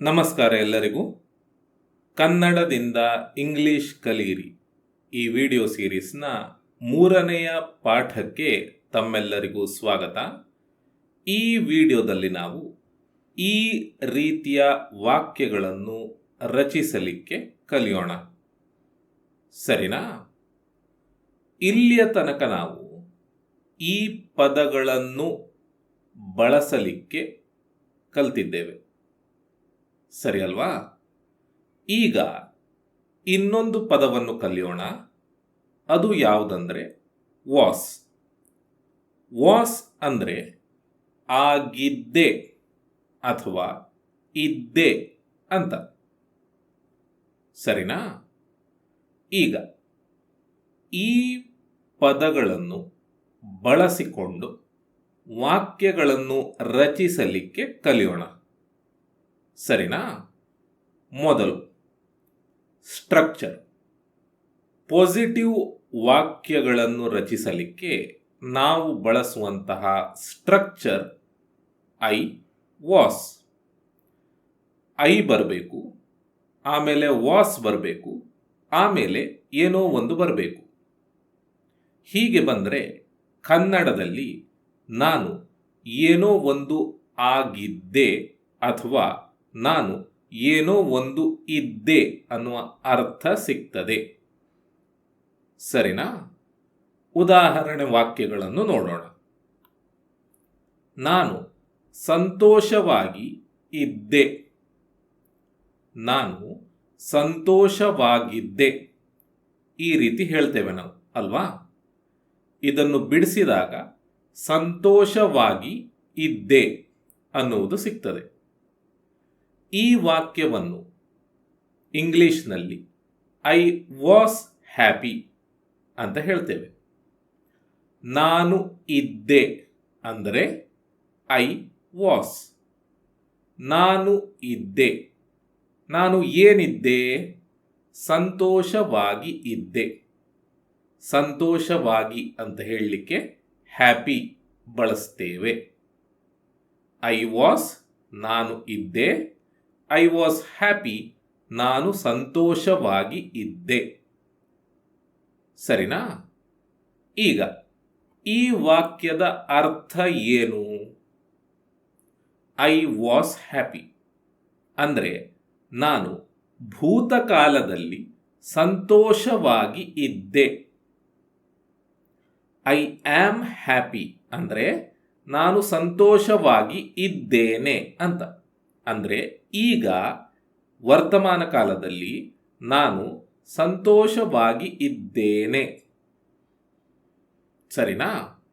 ನಮಸ್ಕಾರ ಎಲ್ಲರಿಗೂ. ಕನ್ನಡದಿಂದ ಇಂಗ್ಲಿಷ್ ಕಲಿಯಿರಿ. ಈ ವಿಡಿಯೋ ಸೀರೀಸ್ನ ಮೂರನೆಯ ಪಾಠಕ್ಕೆ ತಮ್ಮೆಲ್ಲರಿಗೂ ಸ್ವಾಗತ. ಈ ವಿಡಿಯೋದಲ್ಲಿ ನಾವು ಈ ರೀತಿಯ ವಾಕ್ಯಗಳನ್ನು ರಚಿಸಲಿಕ್ಕೆ ಕಲಿಯೋಣ. ಸರಿನಾ? ಇಲ್ಲಿಯ ತನಕ ನಾವು ಈ ಪದಗಳನ್ನು ಬಳಸಲಿಕ್ಕೆ ಕಲ್ತಿದ್ದೇವೆ. ಸರಿ ಅಲ್ವಾ ಈಗ ಇನ್ನೊಂದು ಪದವನ್ನು ಕಲಿಯೋಣ. ಅದು ಯಾವುದಂದ್ರೆ ವಾಸ್. ವಾಸ್ ಅಂದರೆ ಆಗಿದ್ದೆ ಅಥವಾ ಇದ್ದೆ ಅಂತ. ಸರಿನಾ? ಈಗ ಈ ಪದಗಳನ್ನು ಬಳಸಿಕೊಂಡು ವಾಕ್ಯಗಳನ್ನು ರಚಿಸಲಿಕ್ಕೆ ಕಲಿಯೋಣ. ಸರಿನಾ? ಮೊದಲು ಸ್ಟ್ರಕ್ಚರ್. ಪಾಸಿಟಿವ್ ವಾಕ್ಯಗಳನ್ನು ರಚಿಸಲಿಕ್ಕೆ ನಾವು ಬಳಸುವಂತಹ ಸ್ಟ್ರಕ್ಚರ್ ಐ ವಾಸ್. ಐ ಬರಬೇಕು, ಆಮೇಲೆ ವಾಸ್ ಬರಬೇಕು, ಆಮೇಲೆ ಏನೋ ಒಂದು ಬರಬೇಕು. ಹೀಗೆ ಬಂದರೆ ಕನ್ನಡದಲ್ಲಿ ನಾನು ಏನೋ ಒಂದು ಆಗಿದ್ದೆ ಅಥವಾ ನಾನು ಏನೋ ಒಂದು ಇದ್ದೆ ಅನ್ನುವ ಅರ್ಥ ಸಿಗ್ತದೆ. ಸರಿನಾ? ಉದಾಹರಣೆ ವಾಕ್ಯಗಳನ್ನು ನೋಡೋಣ. ನಾನು ಸಂತೋಷವಾಗಿ ಇದ್ದೆ. ನಾನು ಸಂತೋಷವಾಗಿದ್ದೆ. ಈ ರೀತಿ ಹೇಳ್ತೇವೆ ನಾವು, ಅಲ್ವಾ? ಇದನ್ನು ಬಿಡಿಸಿದಾಗ ಸಂತೋಷವಾಗಿ ಇದ್ದೆ ಅನ್ನುವುದು ಸಿಗ್ತದೆ. ಈ ವಾಕ್ಯವನ್ನು ಇಂಗ್ಲಿಷ್ನಲ್ಲಿ ಐ ವಾಸ್ ಹ್ಯಾಪಿ ಅಂತ ಹೇಳ್ತೇವೆ. ನಾನು ಇದ್ದೆ ಅಂದರೆ ಐ ವಾಸ್ ನಾನು ಇದ್ದೆ. ನಾನು ಏನಿದ್ದೆ? ಸಂತೋಷವಾಗಿ ಇದ್ದೆ. ಸಂತೋಷವಾಗಿ ಅಂತ ಹೇಳಲಿಕ್ಕೆ ಹ್ಯಾಪಿ ಬಳಸ್ತೇವೆ. ಐ ವಾಸ್ ನಾನು ಇದ್ದೆ. ಐ ವಾಸ್ ಹ್ಯಾಪಿ ನಾನು ಸಂತೋಷವಾಗಿ ಇದ್ದೆ. ಸರಿನಾ? ಈಗ ಈ ವಾಕ್ಯದ ಅರ್ಥ ಏನು? ಐ ವಾಸ್ ಹ್ಯಾಪಿ ಅಂದರೆ ನಾನು ಭೂತಕಾಲದಲ್ಲಿ ಸಂತೋಷವಾಗಿ ಇದ್ದೆ. ಐ ಆಮ್ ಹ್ಯಾಪಿ ಅಂದರೆ ನಾನು ಸಂತೋಷವಾಗಿ ಇದ್ದೇನೆ ಅಂತ. ಅಂದರೆ ಈಗ ವರ್ತಮಾನ ಕಾಲದಲ್ಲಿ ನಾನು ಸಂತೋಷವಾಗಿ ಇದ್ದೇನೆ. ಸರಿನಾ?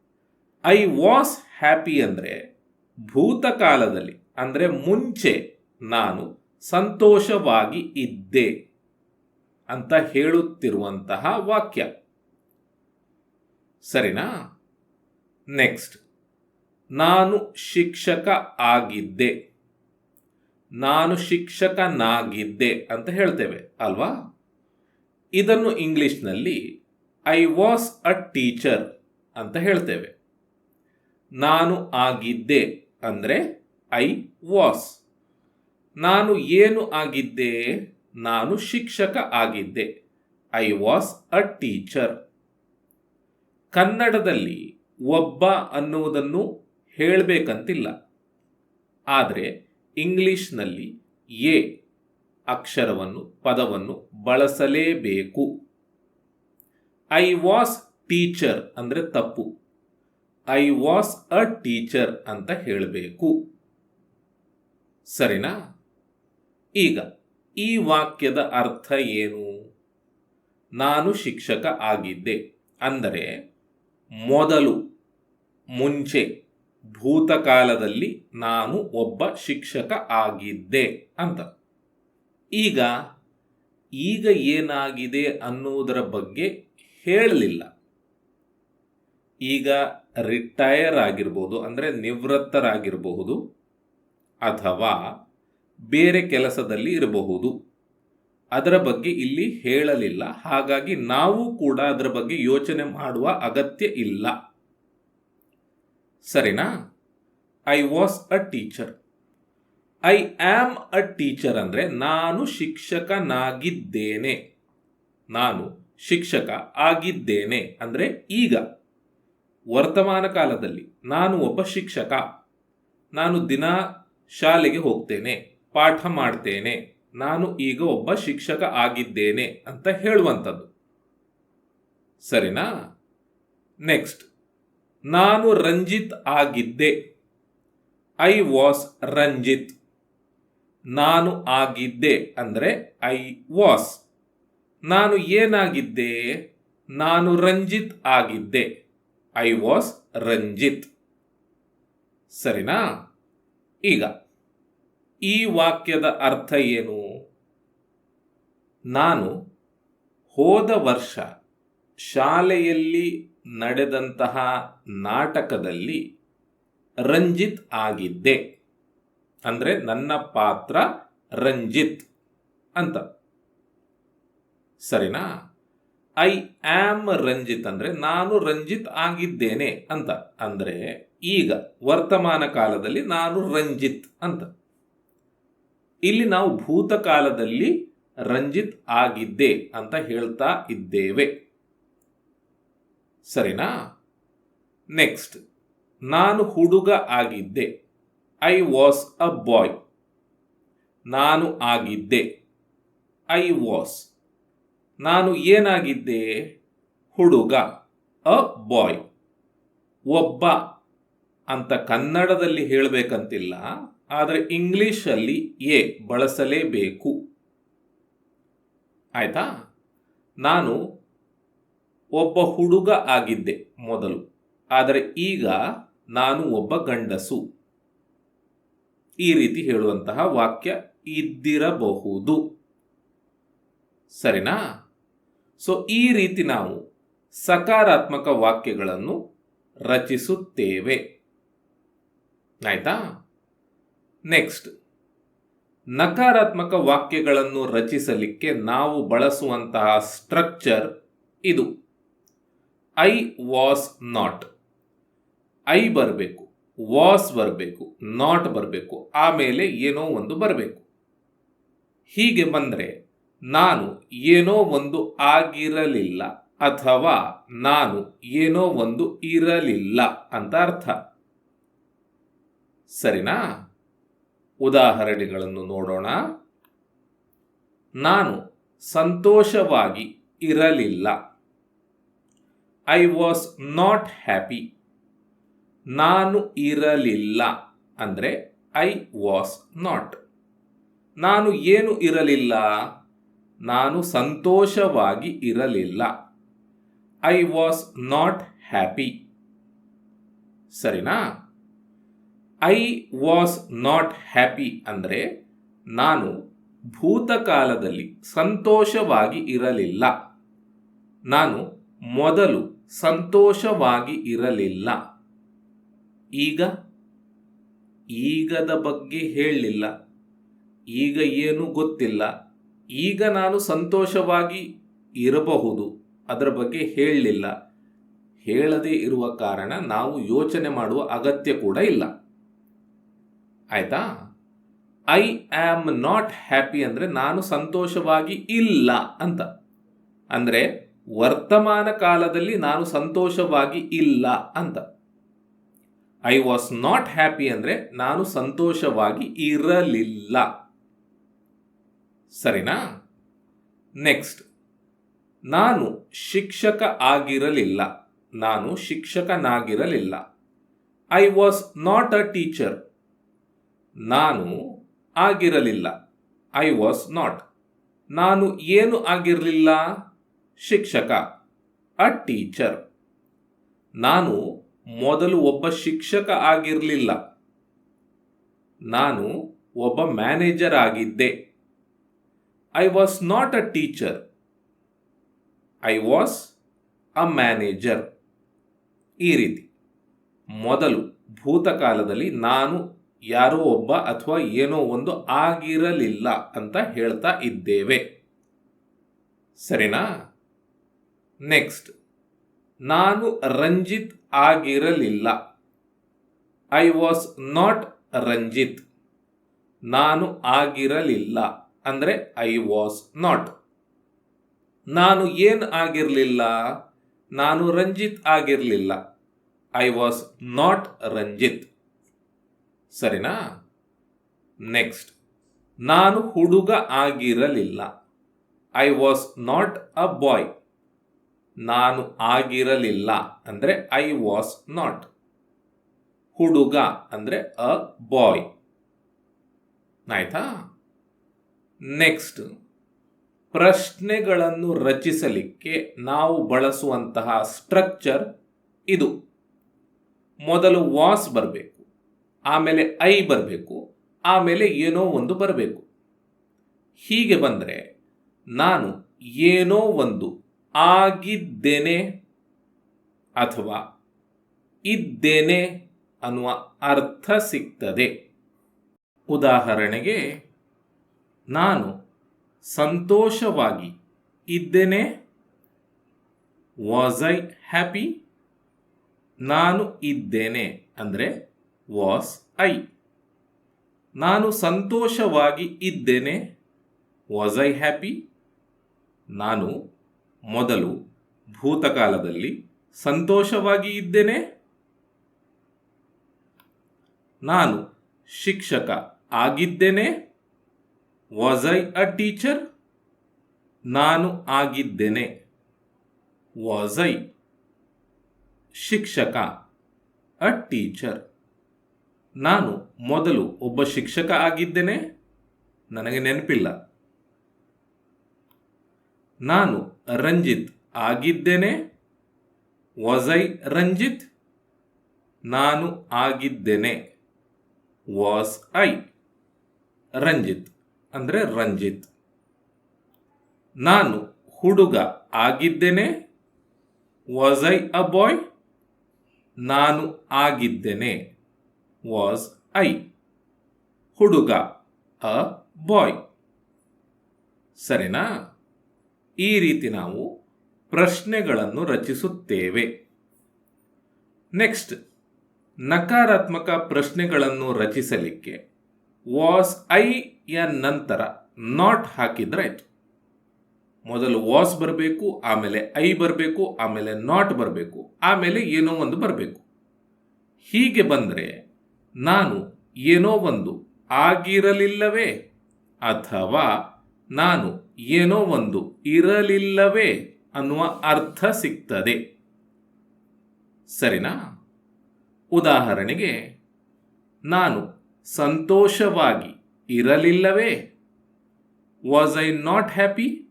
ಐ ವಾಸ್ ಹ್ಯಾಪಿ ಅಂದರೆ ಭೂತಕಾಲದಲ್ಲಿ, ಅಂದರೆ ಮುಂಚೆ ನಾನು ಸಂತೋಷವಾಗಿ ಇದ್ದೆ ಅಂತ ಹೇಳುತ್ತಿರುವಂತಹ ವಾಕ್ಯ. ಸರಿನಾ? ನೆಕ್ಸ್ಟ್ ನಾನು ಶಿಕ್ಷಕ ಆಗಿದ್ದೆ. ನಾನು ಶಿಕ್ಷಕನಾಗಿದ್ದೆ ಅಂತ ಹೇಳ್ತೇವೆ, ಅಲ್ವಾ? ಇದನ್ನು ಇಂಗ್ಲಿಷ್ನಲ್ಲಿ ಐ ವಾಸ್ ಅ ಟೀಚರ್ ಅಂತ ಹೇಳ್ತೇವೆ. ನಾನು ಆಗಿದ್ದೆ ಅಂದರೆ ಐ ವಾಸ್ ನಾನು ಏನು ಆಗಿದ್ದೆ? ನಾನು ಶಿಕ್ಷಕ ಆಗಿದ್ದೆ. ಐ ವಾಸ್ ಅ ಟೀಚರ್ ಕನ್ನಡದಲ್ಲಿ ಒಬ್ಬ ಅನ್ನುವುದನ್ನು ಹೇಳಬೇಕಂತಿಲ್ಲ. ಆದರೆ ಇಂಗ್ಲಿಷ್ನಲ್ಲಿ ಎ ಅಕ್ಷರವನ್ನು, ಪದವನ್ನು ಬಳಸಲೇಬೇಕು. ಐ ವಾಸ್ ಟೀಚರ್ ಅಂದರೆ ತಪ್ಪು. ಐ ವಾಸ್ ಅ ಟೀಚರ್ ಅಂತ ಹೇಳಬೇಕು. ಸರಿನಾ? ಈಗ ಈ ವಾಕ್ಯದ ಅರ್ಥ ಏನು? ನಾನು ಶಿಕ್ಷಕ ಆಗಿದ್ದೆ. ಅಂದರೆ ಮೊದಲು, ಮುಂಚೆ. ಭೂತಕಾಲದಲ್ಲಿ ನಾನು ಒಬ್ಬ ಶಿಕ್ಷಕ ಆಗಿದ್ದೆ ಅಂತ. ಈಗ ಈಗ ಏನಾಗಿದೆ ಅನ್ನುವುದರ ಬಗ್ಗೆ ಹೇಳಲಿಲ್ಲ. ಈಗ ರಿಟೈರ್ ಆಗಿರ್ಬೋದು, ಅಂದರೆ ನಿವೃತ್ತರಾಗಿರಬಹುದು, ಅಥವಾ ಬೇರೆ ಕೆಲಸದಲ್ಲಿ ಇರಬಹುದು. ಅದರ ಬಗ್ಗೆ ಇಲ್ಲಿ ಹೇಳಲಿಲ್ಲ. ಹಾಗಾಗಿ ನಾವು ಕೂಡ ಅದರ ಬಗ್ಗೆ ಯೋಚನೆ ಮಾಡುವ ಅಗತ್ಯ ಇಲ್ಲ. ಸರಿನಾ? I was a teacher I am a teacher ಅಂದರೆ ನಾನು ಶಿಕ್ಷಕನಾಗಿದ್ದೇನೆ. ನಾನು ಶಿಕ್ಷಕ ಆಗಿದ್ದೇನೆ ಅಂದರೆ ಈಗ. ವರ್ತಮಾನ ಕಾಲದಲ್ಲಿ ನಾನು ಒಬ್ಬ ಶಿಕ್ಷಕ. ನಾನು ದಿನ ಶಾಲೆಗೆ ಹೋಗ್ತೇನೆ, ಪಾಠ ಮಾಡ್ತೇನೆ. ನಾನು ಈಗ ಒಬ್ಬ ಶಿಕ್ಷಕ ಆಗಿದ್ದೇನೆ ಅಂತ ಹೇಳುವಂಥದ್ದು. ಸರಿನಾ? ನೆಕ್ಸ್ಟ್ ನಾನು ರಂಜಿತ್ ಆಗಿದ್ದೆ. I was Ranjit. ನಾನು ಆಗಿದ್ದೆ ಅಂದರೆ ಐ ವಾಸ್ ನಾನು ಏನಾಗಿದ್ದೆ? ನಾನು ರಂಜಿತ್ ಆಗಿದ್ದೆ. I was Ranjit. ಸರಿನಾ? ಈಗ, ಈ ವಾಕ್ಯದ ಅರ್ಥ ಏನು? ನಾನು ಹೋದ ವರ್ಷ ಶಾಲೆಯಲ್ಲಿ ನಡೆದಂತಹ ನಾಟಕದಲ್ಲಿ ರಂಜಿತ್ ಆಗಿದ್ದೆ. ಅಂದರೆ ನನ್ನ ಪಾತ್ರ ರಂಜಿತ್ ಅಂತ. ಸರಿನಾ? ಐ ಆಮ್ ರಂಜಿತ್ ಅಂದರೆ ನಾನು ರಂಜಿತ್ ಆಗಿದ್ದೇನೆ ಅಂತ. ಅಂದರೆ ಈಗ ವರ್ತಮಾನ ಕಾಲದಲ್ಲಿ ನಾನು ರಂಜಿತ್ ಅಂತ. ಇಲ್ಲಿ ನಾವು ಭೂತಕಾಲದಲ್ಲಿ ರಂಜಿತ್ ಆಗಿದ್ದೆ ಅಂತ ಹೇಳ್ತಾ ಇದ್ದೇವೆ. ಸರಿನಾ? ನೆಕ್ಸ್ಟ್ ನಾನು ಹುಡುಗ ಆಗಿದ್ದೆ. ಐ ವಾಸ್ ಅ ಬಾಯ್ ನಾನು ಆಗಿದ್ದೆ. ಐ ವಾಸ್ ನಾನು ಏನಾಗಿದ್ದೆ? ಹುಡುಗ. ಅ ಬಾಯ್ ಒಬ್ಬ. ಅಂತ ಕನ್ನಡದಲ್ಲಿ ಹೇಳಬೇಕಂತಿಲ್ಲ, ಆದರೆ ಇಂಗ್ಲೀಷಲ್ಲಿ ಎ ಬಳಸಲೇಬೇಕು. ಆಯಿತಾ? ನಾನು ಒಬ್ಬ ಹುಡುಗ ಆಗಿದ್ದೆ ಮೊದಲು. ಆದರೆ ಈಗ ನಾನು ಒಬ್ಬ ಗಂಡಸು. ಈ ರೀತಿ ಹೇಳುವಂತಹ ವಾಕ್ಯ ಇದ್ದಿರಬಹುದು. ಸರಿನಾ? ಸೊ, ಈ ರೀತಿ ನಾವು ಸಕಾರಾತ್ಮಕ ವಾಕ್ಯಗಳನ್ನು ರಚಿಸುತ್ತೇವೆ. ಆಯ್ತಾ? ನೆಕ್ಸ್ಟ್. ನಕಾರಾತ್ಮಕ ವಾಕ್ಯಗಳನ್ನು ರಚಿಸಲಿಕ್ಕೆ ನಾವು ಬಳಸುವಂತಹ ಸ್ಟ್ರಕ್ಚರ್ ಇದು. ಐ ವಾಸ್ ನಾಟ್ ಐ ಬರಬೇಕು. ವಾಸ್ ಬರಬೇಕು. ನಾಟ್ ಬರಬೇಕು. ಆಮೇಲೆ ಏನೋ ಒಂದು ಬರಬೇಕು. ಹೀಗೆ ಬಂದರೆ ನಾನು ಏನೋ ಒಂದು ಆಗಿರಲಿಲ್ಲ ಅಥವಾ ನಾನು ಏನೋ ಒಂದು ಇರಲಿಲ್ಲ ಅಂತ ಅರ್ಥ. ಸರಿನಾ? ಉದಾಹರಣೆಗಳನ್ನು ನೋಡೋಣ. ನಾನು ಸಂತೋಷವಾಗಿ ಇರಲಿಲ್ಲ. ಐ ವಾಸ್ ನಾಟ್ ಹ್ಯಾಪಿ ನಾನು ಇರಲಿಲ್ಲ ಅಂದರೆ ಐ ವಾಸ್ ನಾಟ್ ನಾನು ಏನು ಇರಲಿಲ್ಲ? ನಾನು ಸಂತೋಷವಾಗಿ ಇರಲಿಲ್ಲ. ಐ ವಾಸ್ ನಾಟ್ ಹ್ಯಾಪಿ ಸರಿನಾ? ಐ ವಾಸ್ ನಾಟ್ ಹ್ಯಾಪಿ ಅಂದರೆ ನಾನು ಭೂತಕಾಲದಲ್ಲಿ ಸಂತೋಷವಾಗಿ ಇರಲಿಲ್ಲ. ನಾನು ಮೊದಲು ಸಂತೋಷವಾಗಿ ಇರಲಿಲ್ಲ. ಈಗ? ಈಗದ ಬಗ್ಗೆ ಹೇಳಲಿಲ್ಲ. ಈಗ ಏನು ಗೊತ್ತಿಲ್ಲ. ಈಗ ನಾನು ಸಂತೋಷವಾಗಿ ಇರಬಹುದು ಅದರ ಬಗ್ಗೆ ಹೇಳಲಿಲ್ಲ. ಹೇಳದೇ ಇರುವ ಕಾರಣ ನಾವು ಯೋಚನೆ ಮಾಡುವ ಅಗತ್ಯ ಕೂಡ ಇಲ್ಲ. ಆಯಿತಾ? ಐ ಆಮ್ ನಾಟ್ ಹ್ಯಾಪಿ ಅಂದರೆ ನಾನು ಸಂತೋಷವಾಗಿ ಇಲ್ಲ ಅಂತ. ಅಂದರೆ ವರ್ತಮಾನ ಕಾಲದಲ್ಲಿ ನಾನು ಸಂತೋಷವಾಗಿ ಇಲ್ಲ ಅಂತ. ಐ ವಾಸ್ ನಾಟ್ ಹ್ಯಾಪಿ ಅಂದರೆ ನಾನು ಸಂತೋಷವಾಗಿ ಇರಲಿಲ್ಲ. ಸರಿನಾ? ನೆಕ್ಸ್ಟ್ ನಾನು ಶಿಕ್ಷಕ ಆಗಿರಲಿಲ್ಲ. ನಾನು ಶಿಕ್ಷಕನಾಗಿರಲಿಲ್ಲ. I was not a teacher ನಾನು ಆಗಿರಲಿಲ್ಲ. ಐ ವಾಸ್ ನಾಟ್ ನಾನು ಏನು ಆಗಿರಲಿಲ್ಲ? ಶಿಕ್ಷಕ ಅ ಟೀಚರ್ ನಾನು ಮೊದಲು ಒಬ್ಬ ಶಿಕ್ಷಕ ಆಗಿರಲಿಲ್ಲ. ನಾನು ಒಬ್ಬ ಮ್ಯಾನೇಜರ್ ಆಗಿದ್ದೆ. I was not a teacher I was a manager ಈ ರೀತಿ. ಮೊದಲು ಭೂತಕಾಲದಲ್ಲಿ ನಾನು ಯಾರೋ ಒಬ್ಬ ಅಥವಾ ಏನೋ ಒಂದು ಆಗಿರಲಿಲ್ಲ ಅಂತ ಹೇಳ್ತಾ ಇದ್ದೇವೆ. ಸರಿನಾ? ನೆಕ್ಸ್ಟ್ ನಾನು ರಂಜಿತ್ ಆಗಿರಲಿಲ್ಲ. I was not Ranjit. ನಾನು ಆಗಿರಲಿಲ್ಲ. ಅಂದರೆ ಐ ವಾಸ್ ನಾಟ್ ನಾನು ಏನು ಆಗಿರಲಿಲ್ಲ? ನಾನು ರಂಜಿತ್ ಆಗಿರಲಿಲ್ಲ. I was not Ranjit. ಸರಿನಾ? ನೆಕ್ಸ್ಟ್ ನಾನು ಹುಡುಗ ಆಗಿರಲಿಲ್ಲ. I was not a boy ನಾನು ಆಗಿರಲಿಲ್ಲ ಅಂದರೆ ಐ ವಾಸ್ ನಾಟ್ ಹುಡುಗ ಅಂದರೆ ಅ ಬಾಯ್ ಆಯ್ತಾ? ನೆಕ್ಸ್ಟ್ ಪ್ರಶ್ನೆಗಳನ್ನು ರಚಿಸಲಿಕ್ಕೆ ನಾವು ಬಳಸುವಂತಹ ಸ್ಟ್ರಕ್ಚರ್ ಇದು. ಮೊದಲು ವಾಸ್ ಬರಬೇಕು, ಆಮೇಲೆ ಐ ಬರಬೇಕು, ಆಮೇಲೆ ಏನೋ ಒಂದು ಬರಬೇಕು. ಹೀಗೆ ಬಂದರೆ ನಾನು ಏನೋ ಒಂದು ಆಗಿದ್ದೇನೆ ಅಥವಾ ಇದ್ದೇನೆ ಅನ್ನುವ ಅರ್ಥ ಸಿಗ್ತದೆ. ಉದಾಹರಣೆಗೆ, ನಾನು ಸಂತೋಷವಾಗಿ ಇದ್ದೇನೆ ವಾಸ್ ಐ ಹ್ಯಾಪಿ ನಾನು ಇದ್ದೇನೆ ಅಂದರೆ ವಾಸ್ ಐ ನಾನು ಸಂತೋಷವಾಗಿ ಇದ್ದೇನೆ ವಾಸ್ ಐ ಹ್ಯಾಪಿ ನಾನು ಮೊದಲು ಭೂತಕಾಲದಲ್ಲಿ ಸಂತೋಷವಾಗಿ ಇದ್ದೇನೆ. ನಾನು ಶಿಕ್ಷಕ ಆಗಿದ್ದೇನೆ. ವಾಸ್ ಐ ಅ ಟೀಚರ್ ನಾನು ಆಗಿದ್ದೇನೆ. ವಾಸ್ ಐ ಶಿಕ್ಷಕ? ಅ ಟೀಚರ್ ನಾನು ಮೊದಲು ಒಬ್ಬ ಶಿಕ್ಷಕ ಆಗಿದ್ದೇನೆ. ನನಗೆ ನೆನಪಿಲ್ಲ. ನಾನು ರಂಜಿತ್ ಆಗಿದ್ದೇನೆ ಐ ರಂಜಿತ್, ನಾನು ಆಗಿದ್ದೇನೆ ವಾಸ್ ಐ ರಂಜಿತ್, ಅಂದರೆ ರಂಜಿತ್. ನಾನು ಹುಡುಗ ಆಗಿದ್ದೇನೆ ವಾಸ್ ಐ ಅ ಬಾಯ್, ನಾನು ಆಗಿದ್ದೇನೆ ವಾಸ್ ಐ ಹುಡುಗ ಅ ಬಾಯ್. ಸರಿನಾ? ಈ ರೀತಿ ನಾವು ಪ್ರಶ್ನೆಗಳನ್ನು ರಚಿಸುತ್ತೇವೆ. ನೆಕ್ಸ್ಟ್ ನಕಾರಾತ್ಮಕ ಪ್ರಶ್ನೆಗಳನ್ನು ರಚಿಸಲಿಕ್ಕೆ ವಾಸ್ ಐ ಯ ನಂತರ ನಾಟ್ ಹಾಕಿದ್ರಾಯ್ತು ಮೊದಲು ವಾಸ್ ಬರಬೇಕು, ಆಮೇಲೆ ಐ ಬರಬೇಕು, ಆಮೇಲೆ ನಾಟ್ ಬರಬೇಕು, ಆಮೇಲೆ ಏನೋ ಒಂದು ಬರಬೇಕು. ಹೀಗೆ ಬಂದರೆ ನಾನು ಏನೋ ಒಂದು ಆಗಿರಲಿಲ್ಲವೇ ಅಥವಾ ನಾನು ಏನೋ ಒಂದು ಇರಲಿಲ್ಲವೇ ಅನ್ನುವ ಅರ್ಥ ಸಿಗ್ತದೆ. ಸರಿನಾ? ಉದಾಹರಣೆಗೆ, ನಾನು ಸಂತೋಷವಾಗಿ ಇರಲಿಲ್ಲವೇ? ವಾಸ್ ಐ ನಾಟ್ ಹ್ಯಾಪಿ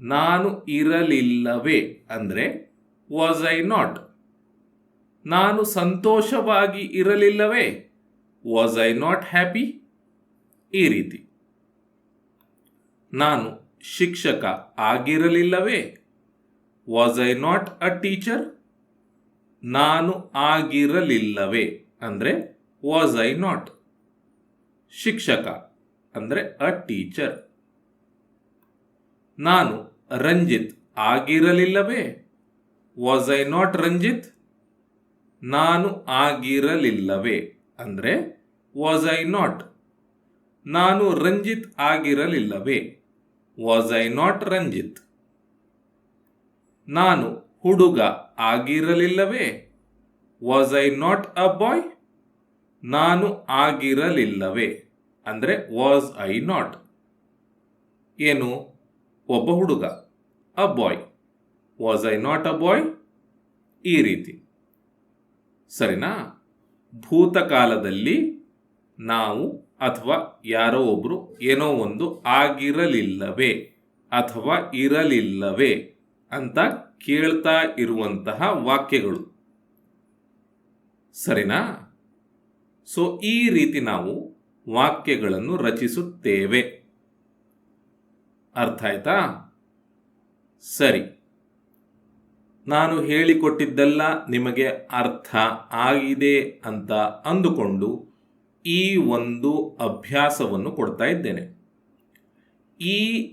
ನಾನು ಇರಲಿಲ್ಲವೇ? ಅಂದರೆ ವಾಸ್ ಐ ನಾಟ್ ನಾನು ಸಂತೋಷವಾಗಿ ಇರಲಿಲ್ಲವೇ? ವಾಸ್ ಐ ನಾಟ್ ಹ್ಯಾಪಿ ಈ ರೀತಿ. ನಾನು ಶಿಕ್ಷಕ ಆಗಿರಲಿಲ್ಲವೇ? Was I not a teacher ನಾನು ಆಗಿರಲಿಲ್ಲವೇ? ಅಂದರೆ ವಾಸ್ ಐ ನಾಟ್ ಶಿಕ್ಷಕ ಅಂದರೆ ಅ ಟೀಚರ್ ನಾನು Ranjit ಆಗಿರಲಿಲ್ಲವೇ? Was I not Ranjit? ನಾನು ಆಗಿರಲಿಲ್ಲವೇ? ಅಂದರೆ ವಾಸ್ ಐ ನಾಟ್ ನಾನು ರಂಜಿತ್ ಆಗಿರಲಿಲ್ಲವೇ? ವಾಸ್ ಐ ನಾಟ್ ರಂಜಿತ್ ನಾನು ಹುಡುಗ ಆಗಿರಲಿಲ್ಲವೇ? Was I not a boy ನಾನು ಆಗಿರಲಿಲ್ಲವೇ? ಅಂದರೆ ವಾಸ್ ಐ ನಾಟ್ ಏನು? ಒಬ್ಬ ಹುಡುಗ a boy was I not a boy ಈ ರೀತಿ. ಸರಿನಾ? ಭೂತಕಾಲದಲ್ಲಿ ನಾವು ಅಥವಾ ಯಾರೋ ಒಬ್ಬರು ಏನೋ ಒಂದು ಆಗಿರಲಿಲ್ಲವೇ ಅಥವಾ ಇರಲಿಲ್ಲವೇ ಅಂತ ಕೇಳ್ತಾ ಇರುವಂತಹ ವಾಕ್ಯಗಳು. ಸರಿನಾ? ಸೊ, ಈ ರೀತಿ ನಾವು ವಾಕ್ಯಗಳನ್ನು ರಚಿಸುತ್ತೇವೆ. ಅರ್ಥ ಆಯ್ತಾ? ಸರಿ. ನಾನು ಹೇಳಿಕೊಟ್ಟಿದ್ದೆಲ್ಲ ನಿಮಗೆ ಅರ್ಥ ಆಗಿದೆ ಅಂತ ಅಂದುಕೊಂಡು ಈ ಒಂದು ಅಭ್ಯಾಸವನ್ನು ಕೊಡ್ತಾ ಇದ್ದೇನೆ. ಈ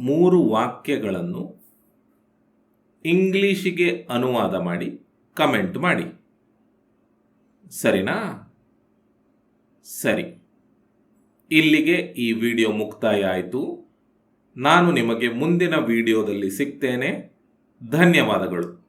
ಮೂರು ವಾಕ್ಯಗಳನ್ನು ಇಂಗ್ಲೀಷಿಗೆ ಅನುವಾದ ಮಾಡಿ, ಕಮೆಂಟ್ ಮಾಡಿ. ಸರಿನಾ? ಸರಿ. ಇಲ್ಲಿಗೆ ಈ ವಿಡಿಯೋ ಮುಕ್ತಾಯ ಆಯಿತು. ನಾನು ನಿಮಗೆ ಮುಂದಿನ ವಿಡಿಯೋದಲ್ಲಿ ಸಿಗ್ತೇನೆ. ಧನ್ಯವಾದಗಳು.